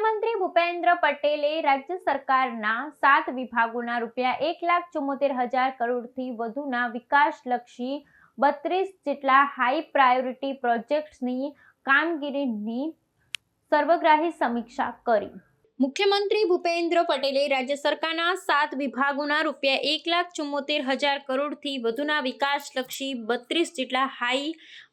મુખ્યમંત્રી ભૂપેન્દ્ર પટેલે રાજ્ય સરકારના સાત વિભાગોના રૂપિયા એક લાખ ચુમ્મોતેર હજાર કરોડથી વધુના વિકાસલક્ષી બત્રીસ જેટલા હાઈ પ્રાયોરિટી પ્રોજેક્ટ્સની કામગીરીની સર્વગ્રાહી સમીક્ષા કરી. મુખ્યમંત્રી ભૂપેન્દ્ર પટેલે રાજ્ય સરકારના સાત વિભાગોના રૂપિયા એક લાખ ચુમ્મોતેર હજાર કરોડથી વધુના વિકાસલક્ષી બત્રીસ જેટલા હાઈ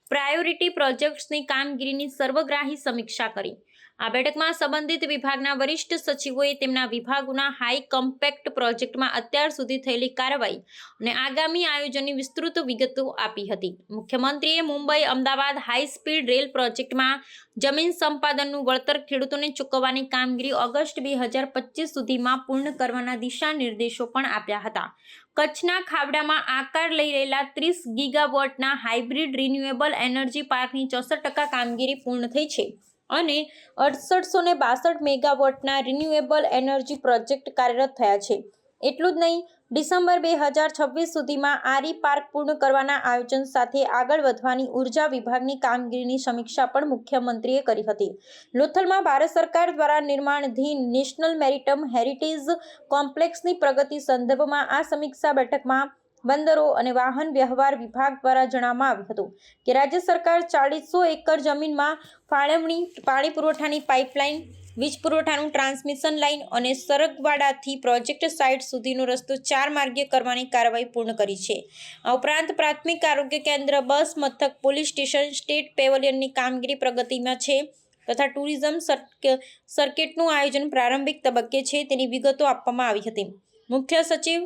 પ્રાયોરિટી પ્રોજેક્ટ્સની કામગીરીની સર્વગ્રાહી સમીક્ષા કરી. આ બેઠકમાં સંબંધિત વિભાગના વરિષ્ઠ સચિવોએ તેમના વિભાગોના હાઈ કમ્પેક્ટ પ્રોજેક્ટમાં અત્યાર સુધી થયેલી કાર્યવાહી અને આગામી આયોજનની વિસ્તૃત વિગતો આપી હતી. મુખ્યમંત્રીએ Mumbai Ahmedabad high speed rail પ્રોજેક્ટમાં જમીન સંપાદનનું વળતર ખેડૂતોને ચૂકવવાની કામગીરી ઓગસ્ટ બે હજાર પચીસ સુધીમાં પૂર્ણ કરવાના દિશા નિર્દેશો પણ આપ્યા હતા. કચ્છના ખાવડામાં આકાર લઈ રહેલા ત્રીસ ગીગાવોટના હાઇબ્રિડ રિન્યુએબલ એનર્જી પાર્કની ચોસઠ ટકા કામગીરી પૂર્ણ થઈ છે. અને અડસઠસો ને બાસઠ મેગાવોટના રિન્યુએબલ એનર્જી પ્રોજેક્ટ કાર્યરત થયા છે. એટલું જ નહીં, ડિસેમ્બર બે હજાર છવ્વીસ સુધીમાં આરી પાર્ક પૂર્ણ કરવાના આયોજન સાથે આગળ વધવાની ઊર્જા વિભાગની કામગીરીની સમીક્ષા પણ મુખ્યમંત્રીએ કરી હતી. લોથલમાં ભારત સરકાર દ્વારા નિર્માણધીન નેશનલ મેરિટમ હેરિટેજ કોમ્પ્લેક્સની પ્રગતિ સંદર્ભમાં આ સમીક્ષા બેઠકમાં બંદરો અને વાહન વ્યવહાર વિભાગ દ્વારા જણાવવામાં આવ્યું હતું કે રાજ્ય સરકાર ચાળીસો એકર જમીનમાં ફાળવણી, પાણી પુરવઠાની પાઇપલાઇન, વીજ પુરવઠાનું ટ્રાન્સમિશન લાઇન અને સરગવાડાથી પ્રોજેક્ટ સાઇટ સુધીનો રસ્તો ચાર માર્ગીય કરવાની કાર્યવાહી પૂર્ણ કરી છે. આ ઉપરાંત પ્રાથમિક આરોગ્ય કેન્દ્ર, બસ, મથક, પોલીસ સ્ટેશન, સ્ટેટ પેવેલિયનની કામગીરી પ્રગતિમાં છે તથા ટુરિઝમ સર્ક- સર્કિટનું આયોજન પ્રારંભિક તબક્કે છે તેની વિગતો આપવામાં આવી હતી. મુખ્ય સચિવ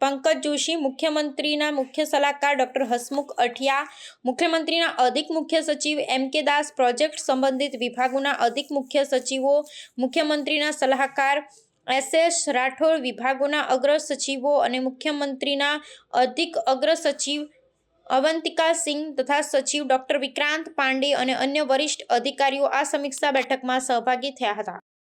પંકજ જોશી, મુખ્યમંત્રીના મુખ્ય સલાહકાર ડૉક્ટર હસમુખ અઠિયા, મુખ્યમંત્રીના અધિક મુખ્ય સચિવ એમ કે દાસ, પ્રોજેક્ટ સંબંધિત વિભાગોના અધિક મુખ્ય સચિવો, મુખ્યમંત્રીના સલાહકાર એસ એસ રાઠોડ, વિભાગોના અગ્ર સચિવો અને મુખ્યમંત્રીના અધિક અગ્ર સચિવ અવંતિકા સિંહ તથા સચિવ ડૉક્ટર વિક્રાંત પાંડે અને અન્ય વરિષ્ઠ અધિકારીઓ આ સમીક્ષા બેઠકમાં સહભાગી થયા હતા.